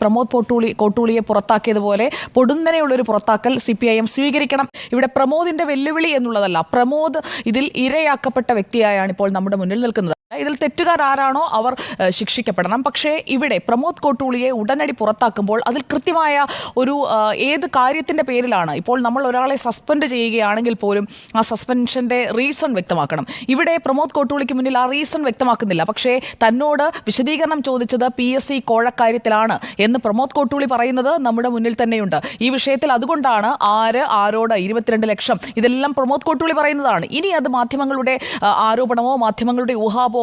പ്രമോദ് പോട്ടൂളി കോട്ടൂളിയെ പുറത്താക്കിയതുപോലെ പൊടുന്നനെയുള്ളൊരു പുറത്താക്കൽ സി പി ഐ എം സ്വീകരിക്കണം. ഇവിടെ പ്രമോദിന്റെ വെല്ലുവിളി എന്നുള്ളതല്ല പ്രമോദ് ഇതിൽ ഇരയാക്കപ്പെട്ട വ്യക്തിയായാണ് ഇപ്പോൾ നമ്മുടെ മുന്നിൽ നിൽക്കുന്നത്. ഇതിൽ തെറ്റുകാർ ആരാണോ അവർ ശിക്ഷിക്കപ്പെടണം. പക്ഷേ ഇവിടെ പ്രമോദ് കോട്ടൂളിയെ ഉടനടി പുറത്താക്കുമ്പോൾ അതിൽ കൃത്യമായ ഒരു ഏത് കാര്യത്തിന്റെ പേരിലാണ്? ഇപ്പോൾ നമ്മൾ ഒരാളെ സസ്പെൻഡ് ചെയ്യുകയാണെങ്കിൽ പോലും ആ സസ്പെൻഷന്റെ റീസൺ വ്യക്തമാക്കണം. ഇവിടെ പ്രമോദ് കോട്ടൂളിക്ക് മുന്നിൽ ആ റീസൺ വ്യക്തമാക്കുന്നില്ല. പക്ഷേ തന്നോട് വിശദീകരണം ചോദിച്ചത് പി എസ് സി കോഴക്കാര്യത്തിലാണ് എന്ന് പ്രമോദ് കോട്ടൂളി പറയുന്നത് നമ്മുടെ മുന്നിൽ തന്നെയുണ്ട്. ഈ വിഷയത്തിൽ അതുകൊണ്ടാണ് ആര് ആരോട് ഇരുപത്തിരണ്ട് ലക്ഷം ഇതെല്ലാം പ്രമോദ് കോട്ടൂളി പറയുന്നതാണ്. ഇനി അത് മാധ്യമങ്ങളുടെ ആരോപണമോ മാധ്യമങ്ങളുടെ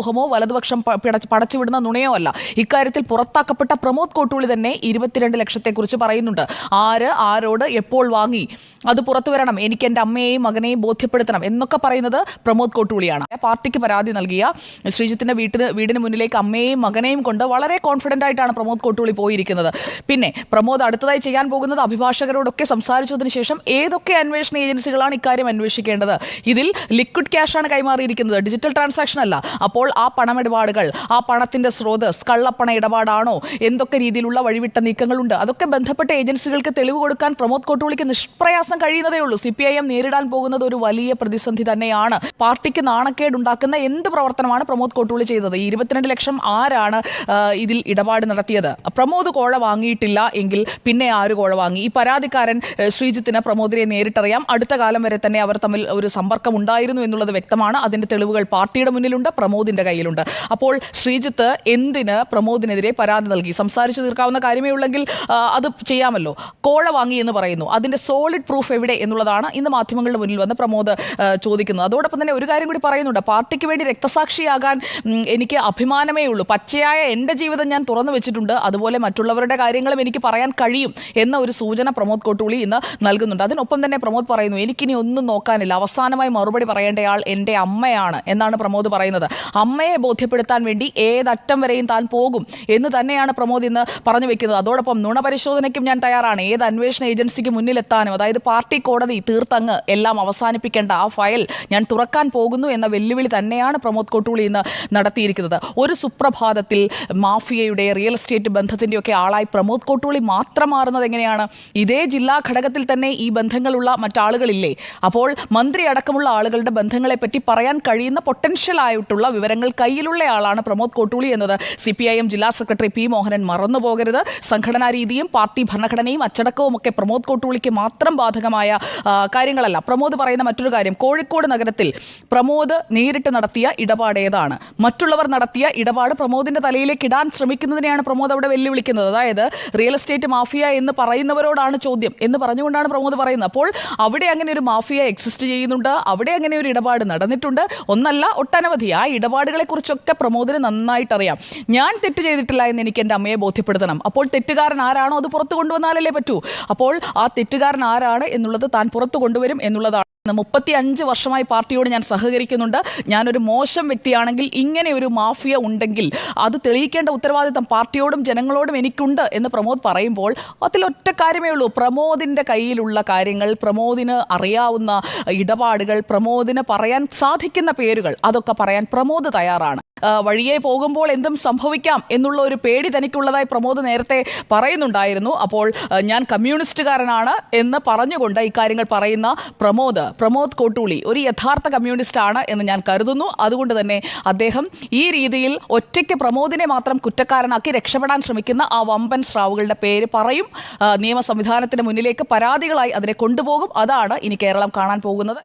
ഊഹാപോഹമോ വലതുപക്ഷം പടച്ചുവിടുന്ന നുണയോ അല്ല. ഇക്കാര്യത്തിൽ പുറത്താക്കപ്പെട്ട പ്രമോദ് കോട്ടൂളി തന്നെ ഇരുപത്തിരണ്ട് ലക്ഷത്തെക്കുറിച്ച് പറയുന്നുണ്ട്. ആര് ആരോട് എപ്പോൾ വാങ്ങി? അത് പുറത്തു വരണം. എനിക്ക് എന്റെ അമ്മയെയും മകനെയും ബോധ്യപ്പെടുത്തണം എന്നൊക്കെ പറയുന്നത് പ്രമോദ് കോട്ടൂളിയാണ്. പാർട്ടിക്ക് പരാതി നൽകിയ ശ്രീജിത്തിന്റെ വീട്ടിന് വീടിന് മുന്നിലേക്ക് അമ്മയെയും മകനെയും കൊണ്ട് വളരെ കോൺഫിഡന്റ് ആയിട്ടാണ് പ്രമോദ് കോട്ടൂളി പോയിരിക്കുന്നത്. പിന്നെ പ്രമോദ് അടുത്തതായി ചെയ്യാൻ പോകുന്നത് അഭിഭാഷകരോടൊക്കെ സംസാരിച്ചതിന് ശേഷം ഏതൊക്കെ അന്വേഷണ ഏജൻസികളാണ് ഇക്കാര്യം അന്വേഷിക്കേണ്ടത്? ഇതിൽ ലിക്വിഡ് ക്യാഷാണ് കൈമാറിയിരിക്കുന്നത്. ഡിജിറ്റൽ ട്രാൻസാക്ഷൻ അല്ല. അപ്പോൾ ആ പണമിടപാടുകൾ ആ പണത്തിന്റെ സ്രോതസ് കള്ളപ്പണ ഇടപാടാണോ? എന്തൊക്കെ രീതിയിലുള്ള വഴിവിട്ട നീക്കങ്ങളുണ്ട്? അതൊക്കെ ബന്ധപ്പെട്ട ഏജൻസികൾക്ക് തെളിവ് കൊടുക്കാൻ പ്രമോദ് കോട്ടൂളിക്ക് നിഷ്പ്രയാസം കഴിയുന്നതേ ഉള്ളൂ. സി പി ഐ എം നേരിടാൻ പോകുന്നത് ഒരു വലിയ പ്രതിസന്ധി തന്നെയാണ്. പാർട്ടിക്ക് നാണക്കേട് ഉണ്ടാക്കുന്ന എന്ത് പ്രവർത്തനമാണ് പ്രമോദ് കോട്ടൂളി ചെയ്തത്? ഈ ഇരുപത്തിരണ്ട് ലക്ഷം ആരാണ് ഇതിൽ ഇടപാട് നടത്തിയത്? പ്രമോദ് കോഴ വാങ്ങിയിട്ടില്ല എങ്കിൽ പിന്നെ ആര് കോഴ വാങ്ങി? ഈ പരാതിക്കാരൻ ശ്രീജിത്തിന് പ്രമോദിനെ നേരിട്ടറിയാം. അടുത്ത കാലം വരെ തന്നെ അവർ തമ്മിൽ ഒരു സമ്പർക്കം ഉണ്ടായിരുന്നു എന്നുള്ളത് വ്യക്തമാണ്. അതിന്റെ തെളിവുകൾ പാർട്ടിയുടെ മുന്നിലുണ്ട്. പ്രമോദിന്റെ കയ്യിലുണ്ട്. അപ്പോൾ ശ്രീജിത്ത് എന്തിന് പ്രമോദിനെതിരെ പരാതി നൽകി? സംസാരിച്ചു തീർക്കാവുന്ന കാര്യമേ ഉള്ളെങ്കിൽ അത് ചെയ്യാമല്ലോ. കോഴ വാങ്ങി എന്ന് പറയുന്നു. അതിന്റെ സോളിഡ് പ്രൂഫ് എവിടെ എന്നുള്ളതാണ് ഇന്ന് മാധ്യമങ്ങളുടെ മുന്നിൽ വന്ന് പ്രമോദ് ചോദിക്കുന്നത്. അതോടൊപ്പം തന്നെ ഒരു കാര്യം കൂടി പറയുന്നുണ്ട്. പാർട്ടിക്ക് വേണ്ടി രക്തസാക്ഷിയാകാൻ എനിക്ക് അഭിമാനമേ ഉള്ളൂ. പച്ചയായ എന്റെ ജീവിതം ഞാൻ തുറന്നു വെച്ചിട്ടുണ്ട്. അതുപോലെ മറ്റുള്ളവരുടെ കാര്യങ്ങളും എനിക്ക് പറയാൻ കഴിയും എന്ന ഒരു സൂചന പ്രമോദ് കോട്ടൂളി ഇന്ന് നൽകുന്നുണ്ട്. അതിനൊപ്പം തന്നെ പ്രമോദ് പറയുന്നു എനിക്കിനി ഒന്നും നോക്കാനില്ല. അവസാനമായി മറുപടി പറയേണ്ടയാൾ എന്റെ അമ്മയാണ് എന്നാണ് പ്രമോദ് പറയുന്നത്. അമ്മയെ ബോധ്യപ്പെടുത്താൻ വേണ്ടി ഏതറ്റം വരെയും താൻ പോകും എന്ന് തന്നെയാണ് പ്രമോദ് ഇന്ന് പറഞ്ഞു വെക്കുന്നത്. അതോടൊപ്പം നുണ പരിശോധനയ്ക്കും ഞാൻ തയ്യാറാണ്. ഏത് അന്വേഷണ ഏജൻസിക്ക് മുന്നിലെത്താനും അതായത് പാർട്ടി കോടതി തീർത്തങ്ങ് എല്ലാം അവസാനിപ്പിക്കേണ്ട ആ ഫയൽ ഞാൻ തുറക്കാൻ പോകുന്നു എന്ന വെല്ലുവിളി തന്നെയാണ് പ്രമോദ് കോട്ടൂളി ഇന്ന് നടത്തിയിരിക്കുന്നത്. ഒരു സുപ്രഭാതത്തിൽ മാഫിയയുടെ റിയൽ എസ്റ്റേറ്റ് ബന്ധത്തിന്റെയൊക്കെ ആളായി പ്രമോദ് കോട്ടൂളി മാത്രം മാറുന്നത് എങ്ങനെയാണ്? ഇതേ ജില്ലാ ഘടകത്തിൽ തന്നെ ഈ ബന്ധങ്ങളുള്ള മറ്റാളുകളില്ലേ? അപ്പോൾ മന്ത്രി അടക്കമുള്ള ആളുകളുടെ ബന്ധങ്ങളെ പറ്റി പറയാൻ കഴിയുന്ന പൊട്ടൻഷ്യൽ ആയിട്ടുള്ള വിവരങ്ങൾ കയ്യിലുള്ള ആളാണ് പ്രമോദ് കോട്ടൂളി എന്നത്. സി പി ഐ എം ജില്ലാ സെക്രട്ടറി പി മോഹനൻ മറന്നു പോകരുത്. സംഘടനാ രീതിയും പാർട്ടി ഭരണഘടനയും അച്ചടക്കവും ഒക്കെ പ്രമോദ് കോട്ടൂളിക്ക് മാത്രം ബാധകമായ കാര്യങ്ങളല്ല. പ്രമോദ് പറയുന്ന മറ്റൊരു കാര്യം. കോഴിക്കോട് നഗരത്തിൽ പ്രമോദ് നേരിട്ട് നടത്തിയ ഇടപാടേതാണ് മറ്റുള്ളവർ നടത്തിയ ഇടപാട് പ്രമോദിന്റെ തലയിലേക്ക് ഇടാൻ ശ്രമിക്കുന്നതിനെയാണ് പ്രമോദ് അവിടെ വെല്ലുവിളിക്കുന്നത്. അതായത് റിയൽ എസ്റ്റേറ്റ് മാഫിയ എന്ന് പറയുന്നവരോടാണ് ചോദ്യം എന്ന് പറഞ്ഞുകൊണ്ടാണ് പ്രമോദ് പറയുന്നത്. അപ്പോൾ അവിടെ അങ്ങനെ ഒരു മാഫിയ എക്സിസ്റ്റ് ചെയ്യുന്നുണ്ട്. അവിടെ അങ്ങനെ ഒരു ഇടപാട് നടന്നിട്ടുണ്ട്. ഒന്നല്ല ഒട്ടനവധി. ആ ഇടപാടുകളെ കുറിച്ചൊക്കെ പ്രമോദിന് നന്നായിട്ട് അറിയാം ഞാൻ തെറ്റ് ചെയ്തിട്ടില്ല എന്ന് എനിക്ക് എന്റെ അമ്മയെ ബോധ്യപ്പെടുത്തണം. അപ്പോൾ തെറ്റുകാരൻ ആരാണോ അത് പുറത്തു കൊണ്ടുവന്നാലല്ലേ പറ്റൂ. അപ്പോൾ ആ തെറ്റുകാരൻ ആരാണ് എന്നുള്ളത് താൻ പുറത്തു കൊണ്ടുവരും എന്നുള്ളതാണ്. മുപ്പത്തി അഞ്ച് വർഷമായി പാർട്ടിയോട് ഞാൻ സഹകരിക്കുന്നുണ്ട്. ഞാനൊരു മോശം വ്യക്തിയാണെങ്കിൽ ഇങ്ങനെ ഒരു മാഫിയ ഉണ്ടെങ്കിൽ അത് തെളിയിക്കേണ്ട ഉത്തരവാദിത്തം പാർട്ടിയോടും ജനങ്ങളോടും എനിക്കുണ്ട് എന്ന് പ്രമോദ് പറയുമ്പോൾ അതിലൊറ്റ കാര്യമേ ഉള്ളൂ. പ്രമോദിന്റെ കയ്യിലുള്ള കാര്യങ്ങൾ പ്രമോദിന് അറിയാവുന്ന ഇടപാടുകൾ പ്രമോദിന് പറയാൻ സാധിക്കുന്ന പേരുകൾ അതൊക്കെ പറയാൻ പ്രമോദ് തയ്യാറാണ്. വഴിയെ പോകുമ്പോൾ എന്തും സംഭവിക്കാം എന്നുള്ള ഒരു പേടി തനിക്കുള്ളതായി പ്രമോദ് നേരത്തെ പറയുന്നുണ്ടായിരുന്നു. അപ്പോൾ ഞാൻ കമ്മ്യൂണിസ്റ്റുകാരനാണ് എന്ന് പറഞ്ഞുകൊണ്ട് ഇക്കാര്യങ്ങൾ പറയുന്ന പ്രമോദ് പ്രമോദ് കോട്ടൂളി ഒരു യഥാർത്ഥ കമ്മ്യൂണിസ്റ്റ് ആണ് എന്ന് ഞാൻ കരുതുന്നു. അതുകൊണ്ട് തന്നെ അദ്ദേഹം ഈ രീതിയിൽ ഒറ്റയ്ക്ക് പ്രമോദിനെ മാത്രം കുറ്റക്കാരനാക്കി രക്ഷപ്പെടാൻ ശ്രമിക്കുന്ന ആ വമ്പൻ സ്രാവുകളുടെ പേര് പറയും. നിയമ സംവിധാനത്തിന് മുന്നിലേക്ക് പരാതികളായി അതിനെ കൊണ്ടുപോകും. അതാണ് ഇനി കേരളം കാണാൻ പോകുന്നത്.